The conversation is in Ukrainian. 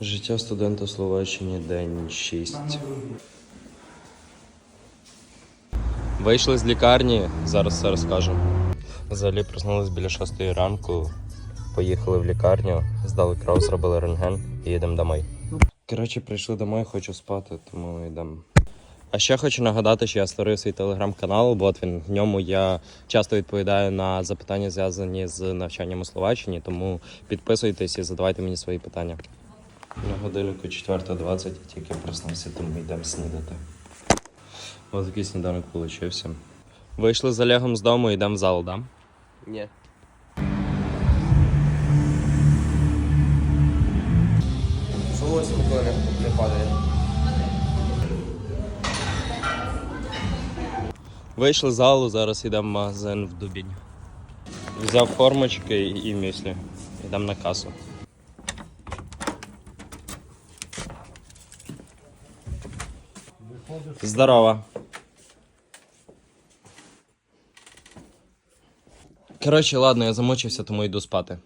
Життя студента Словаччині день 6. Вийшли з лікарні, зараз все розкажу. Взагалі проснулись біля 6 ранку, поїхали в лікарню, здали кров, зробили рентген і їдемо домой. Коротше, прийшли домой, хочу спати, тому йдемо. А ще хочу нагадати, що я створив свій телеграм-канал, бо от він в ньому я часто відповідаю на запитання, зв'язані з навчанням у Словаччині, тому підписуйтесь і задавайте мені свої питання. На годиннику 4.20 я тільки проснувся, тому йдемо снідати. Ось такий сніданок вийшов. Вийшли з Олегом з дому, йдемо в зал, да? Ні. Волосся ніколи не, не падає. Вийшли з залу, зараз йдемо в магазин в Дубінь. Взяв формочки і мюслі. Йдемо на касу. Здорово. Коротше, ладно, я замучився, тому йду спати.